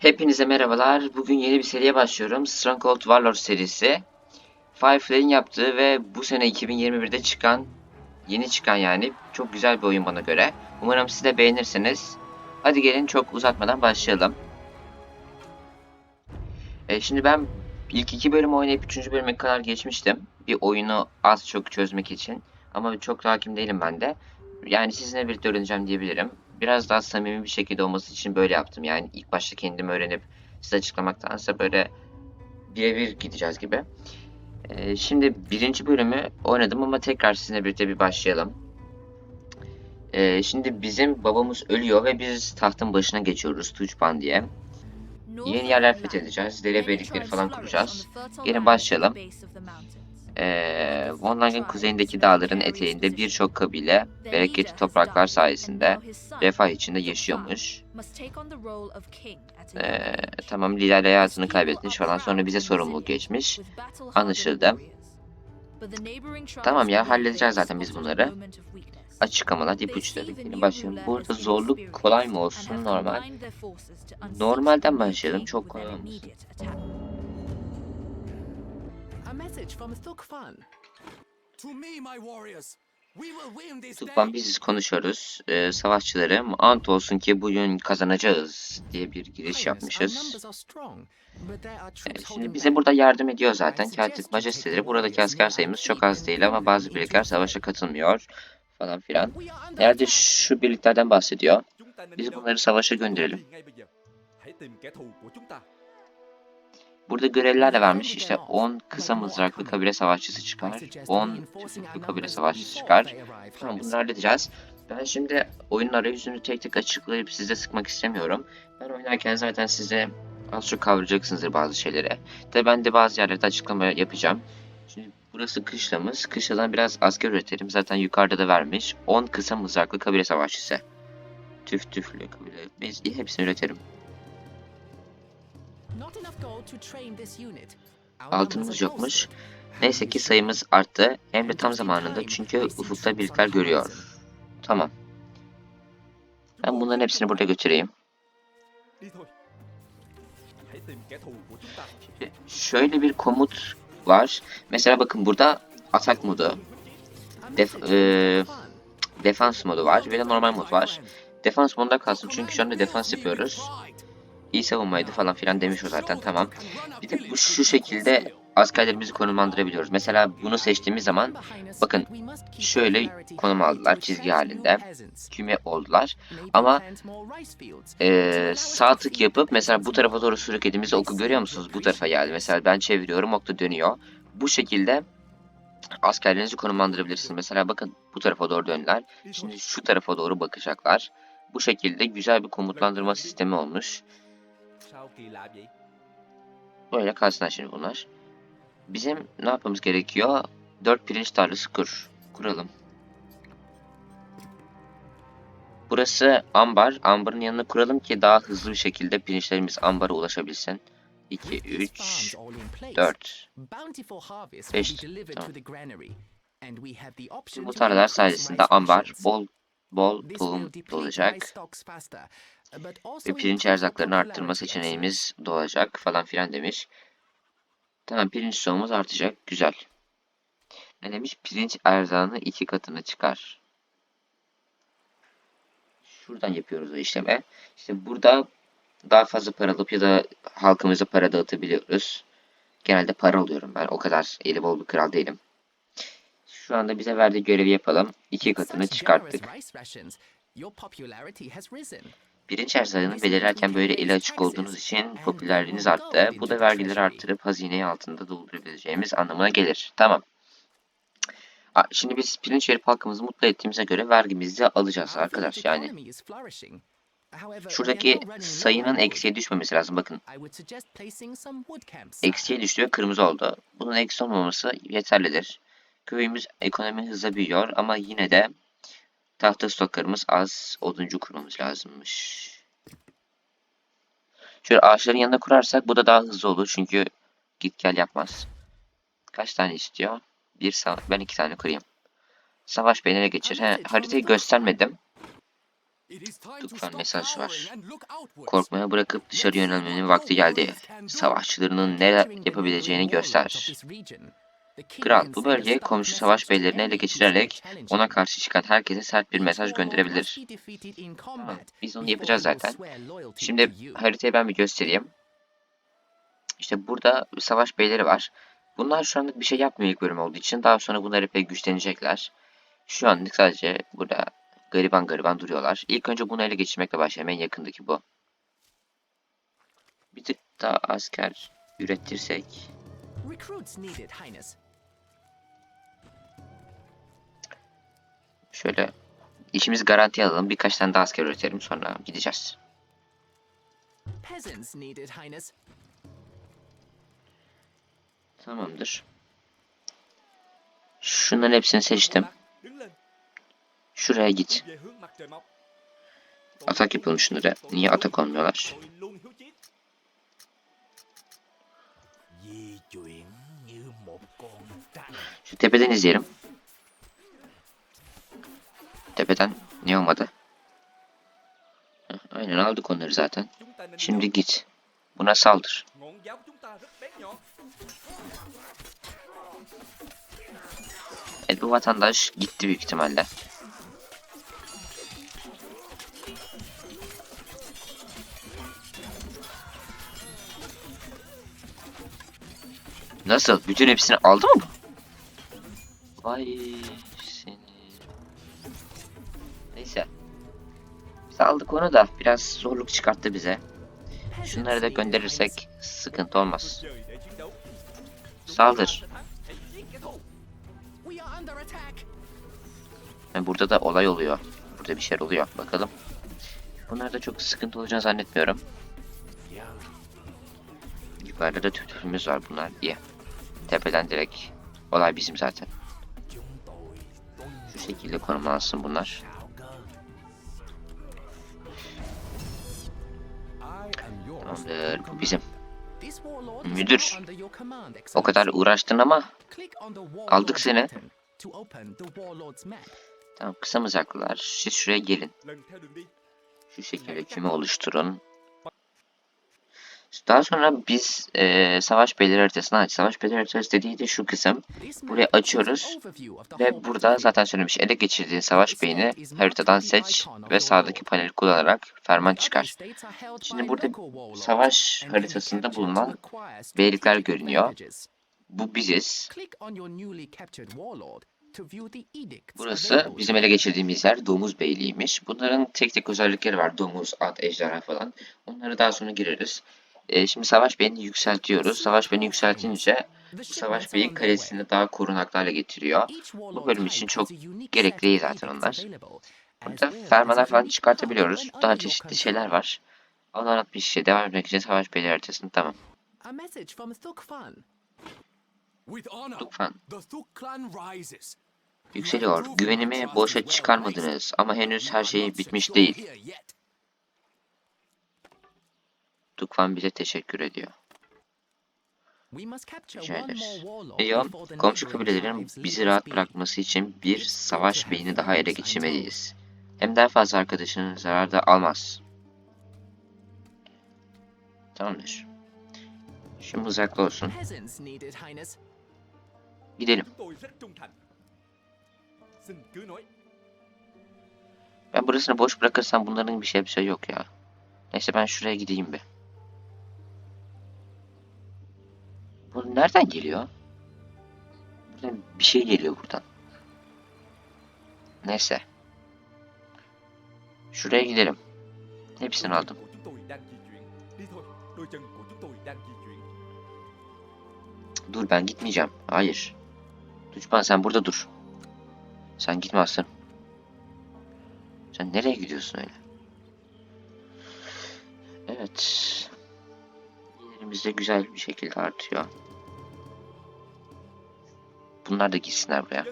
Hepinize merhabalar. Bugün yeni bir seriye başlıyorum. Stronghold Warlords serisi. Firefly'in yaptığı ve bu sene 2021'de çıkan, yeni çıkan yani çok güzel bir oyun bana göre. Umarım siz de beğenirsiniz. Hadi gelin çok uzatmadan başlayalım. E, şimdi ben ilk iki bölüm oynayıp üçüncü bölüme kadar geçmiştim. Bir oyunu az çok çözmek için. Ama çok hakim değilim ben de. Yani sizinle birlikte öğreneceğim diyebilirim. Biraz daha samimi bir şekilde olması için böyle yaptım. Yani ilk başta kendim öğrenip size açıklamaktansa böyle birebir gideceğiz gibi. Ee, şimdi birinci bölümü oynadım ama tekrar sizinle birlikte bir başlayalım. Ee, şimdi bizim babamız ölüyor ve biz tahtın başına geçiyoruz Tuçpan diye. Yeni yerler fethedeceğiz, derebeylikleri falan kuracağız. Gelin başlayalım. Ee, kuzeyindeki dağların eteğinde birçok kabile bereketli topraklar sayesinde refah içinde yaşıyormuş. Ee, tamam lider hayatını kaybetmiş falan sonra bize sorumluluk geçmiş. Anlaşıldı. Tamam ya halledeceğiz zaten biz bunları. Açıklamalar, ipuçları. Yine başlayalım. Burada zorluk kolay mı olsun normal? Normalden başlayalım. Çok kolay olmasın. A message from Thukfan. To me, my warriors. We will win this Tukban day. biziz konuşuyoruz. Ee, savaşçılarım ant olsun ki bugün kazanacağız diye bir giriş yapmışız. Ee, Şimdi bize burada yardım ediyor zaten. Keltik majesteleri. Buradaki asker sayımız çok az değil ama bazı birlikler savaşa katılmıyor falan filan. Herhalde şu birliklerden bahsediyor. Biz bunları savaşa gönderelim. Burada görevler de vermiş. İşte 10 kısa mızraklı kabile savaşçısı çıkar. 10 çubuklu kabile savaşçısı çıkar. Tamam bunları halledeceğiz. Ben şimdi oyunun arayüzünü tek tek açıklayıp size sıkmak istemiyorum. Ben oynarken zaten size az çok kavrayacaksınızdır bazı şeyleri. De ben de bazı yerlerde açıklama yapacağım. Şimdi burası kışlamız. Kışladan biraz asker üretelim. Zaten yukarıda da vermiş. 10 kısa mızraklı kabile savaşçısı. Tüf tüflü kabile. Biz hepsini üretelim. Are yokmuş. Neyse ki sayımız arttı. Hem de tam zamanında çünkü ufukta birlikler görüyor. Tamam. Ben bunların hepsini burada götüreyim. Şöyle bir komut var. Mesela bakın burada atak modu, Def- Thukfan. defans modu var ve de normal mod var. Defans modunda kalsın çünkü şu anda defans yapıyoruz. İyi savunmaydı falan filan demiş o zaten tamam. Bir de bu şu şekilde askerlerimizi konumlandırabiliyoruz. Mesela bunu seçtiğimiz zaman bakın, şöyle konum aldılar çizgi halinde. küme oldular. Ama, Ee, sağ tık yapıp mesela bu tarafa doğru sürüklediğimizde oku görüyor musunuz? Bu tarafa geldi. Mesela ben çeviriyorum ok da dönüyor. Bu şekilde askerlerinizi konumlandırabilirsiniz. Mesela bakın bu tarafa doğru döndüler. Şimdi şu tarafa doğru bakacaklar. Bu şekilde güzel bir komutlandırma sistemi olmuş. Böyle kalsınlar şimdi bunlar. Bizim ne yapmamız gerekiyor? 4 pirinç tarlası kur. Kuralım. Burası ambar. Ambarın yanına kuralım ki daha hızlı bir şekilde pirinçlerimiz ambara ulaşabilsin. 2, 3, 4. beş. Tamam. Bu tarlalar sayesinde ambar bol bol tohum olacak. Ve pirinç erzaklarını arttırma seçeneğimiz de olacak falan filan demiş. Tamam pirinç stoğumuz artacak. Güzel. Ne demiş? Pirinç erzağını iki katına çıkar. Şuradan yapıyoruz o işlemi. İşte burada daha fazla para alıp ya da halkımıza para dağıtabiliyoruz. Genelde para alıyorum ben. O kadar eli bol bir kral değilim. Şu anda bize verdiği görevi yapalım. İki katını çıkarttık. Pirinç erzağını belirlerken böyle eli açık olduğunuz için popülerliğiniz arttı. Bu da vergileri arttırıp hazineyi altında doldurabileceğimiz anlamına gelir. Tamam. Şimdi biz pirinç verip halkımızı mutlu ettiğimize göre vergimizi alacağız arkadaş yani. Şuradaki sayının eksiye düşmemesi lazım. Bakın eksiye düştü ve kırmızı oldu. Bunun eksi olmaması yeterlidir. Köyümüz ekonomi hızla büyüyor ama yine de tahta stoklarımız az. Oduncu kurmamız lazımmış. Şöyle ağaçların yanına kurarsak bu da daha hızlı olur çünkü git gel yapmaz. Kaç tane istiyor? Bir ben iki tane kurayım. Savaş beynine geçir. He, haritayı göstermedim. Lütfen mesaj var. Korkmaya bırakıp dışarı yönelmenin vakti geldi. Savaşçılarının neler yapabileceğini göster. Kral bu bölgeye komşu savaş beylerini ele geçirerek ona karşı çıkan herkese sert bir mesaj gönderebilir. Tamam, biz onu yapacağız zaten. Şimdi haritayı ben bir göstereyim. İşte burada savaş beyleri var. Bunlar şu anlık bir şey yapmıyor ilk bölüm olduğu için. Daha sonra bunlar epey güçlenecekler. Şu anlık sadece burada gariban gariban duruyorlar. İlk önce bunu ele geçirmekle başlayalım. En yakındaki bu. Bir tık daha asker ürettirsek. Recruits needed, Highness. Şöyle işimizi garantiye alalım. Birkaç tane daha asker üretelim. Sonra gideceğiz. Tamamdır. Şunların hepsini seçtim. Şuraya git. Atak yapalım şunlara. Niye atak olmuyorlar? Şu tepeden izleyelim. Tepeden niye olmadı? Aynen aldık onları zaten. Şimdi git. Buna saldır. Evet bu vatandaş gitti büyük ihtimalle. Nasıl? Bütün hepsini aldı mı bu? Vay aldık onu da biraz zorluk çıkarttı bize. Şunları da gönderirsek sıkıntı olmaz. Saldır. Burada da olay oluyor. Burada bir şeyler oluyor. Bakalım. Bunlarda çok sıkıntı olacağını zannetmiyorum. Yukarıda da tütülümüz var bunlar. İyi. Tepeden direkt olay bizim zaten. Şu şekilde konumlansın bunlar. Tamamdır. Bu bizim. Müdür. O kadar uğraştın ama Aldık seni. tamam kısa mızraklılar. Siz şuraya gelin. Şu şekilde küme oluşturun. Daha sonra biz eee, savaş beyleri haritasını aç. Savaş beyleri haritası dediği de şu kısım. Gives açıyoruz Ve burada zaten söylemiş. Ele geçirdiğin savaş beyni haritadan seç ve sağdaki paneli kullanarak ferman çıkar. Şimdi burada savaş haritasında bulunan beylikler görünüyor. Bu biziz. Burası bizim ele geçirdiğimiz yer Domuz Beyliğiymiş. Bunların tek tek özellikleri var. Domuz, at, ejderha falan. Onları daha sonra gireriz. Ee, şimdi Savaş Bey'ini yükseltiyoruz. Savaş Bey'ini yükseltince bu Savaş Bey'i kalesini daha korunaklı hale getiriyor. Bu bölüm için çok gerekli değil zaten onlar. Burada fermanlar falan çıkartabiliyoruz. Daha çeşitli şeyler var. Onu anlatmış şey. Devam etmek için Savaş Beyleri haritasını tamam. Thukfan. Yükseliyor. Güvenimi boşa çıkarmadınız ama henüz her şey bitmiş değil. Tukvan bize teşekkür ediyor. Rica ederiz. komşu kabilelerin bizi rahat bırakması için bir savaş beyni daha ele geçirmeliyiz. Hem daha fazla arkadaşının zarar da almaz. Tamamdır. Şimdi uzaklı olsun. Gidelim. Ben burasını boş bırakırsam bunların bir şey bir şey yok ya. Neyse ben şuraya gideyim bir. Bu nereden geliyor? Bir şey geliyor buradan. Neyse. Şuraya gidelim. Hepsini aldım. Dur ben gitmeyeceğim. Hayır. Düşman sen burada dur. Sen gitmezsin. Sen nereye gidiyorsun öyle? Evet. Yerimiz de güzel bir şekilde artıyor. Bunlar da gitsinler buraya.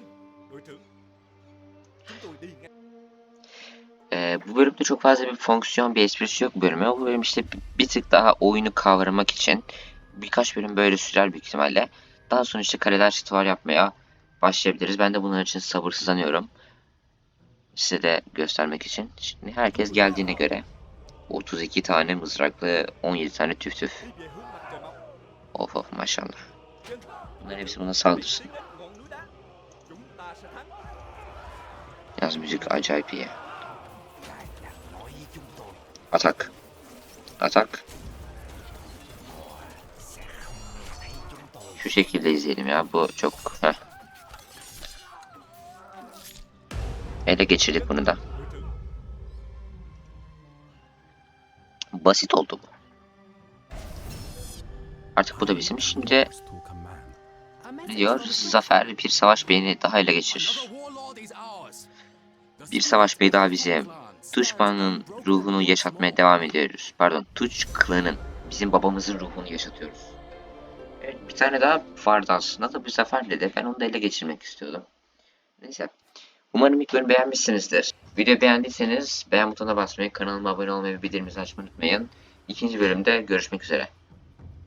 Ee, bu bölümde çok fazla bir fonksiyon, bir esprisi yok bu bölüme. Bu bölüm işte bir, tık daha oyunu kavramak için birkaç bölüm böyle sürer büyük ihtimalle. Daha sonra işte kareler şituvar yapmaya başlayabiliriz. Ben de bunun için sabırsızlanıyorum. Size de göstermek için. Şimdi herkes geldiğine göre 32 tane mızraklı 17 tane tüf tüf. Of of maşallah. trên Bunların hepsi buna saldırsın. Yaz müzik acayip iyi. Atak. Atak. Şu şekilde izleyelim ya. Bu çok... Heh. Ele geçirdik bunu da. Basit oldu bu. Artık bu da bizim. Şimdi diyor? Zafer bir savaş beyni daha ele geçirir. Bir savaş bey daha bizim. Tuşman'ın ruhunu yaşatmaya devam ediyoruz. Pardon, Tuş klanın bizim babamızın ruhunu yaşatıyoruz. Evet, bir tane daha vardı aslında da bu zaferle de ben onu da ele geçirmek istiyordum. Neyse. Umarım ilk bölümü beğenmişsinizdir. Videoyu beğendiyseniz beğen butonuna basmayı, kanalıma abone olmayı ve bildirimleri açmayı unutmayın. İkinci bölümde görüşmek üzere.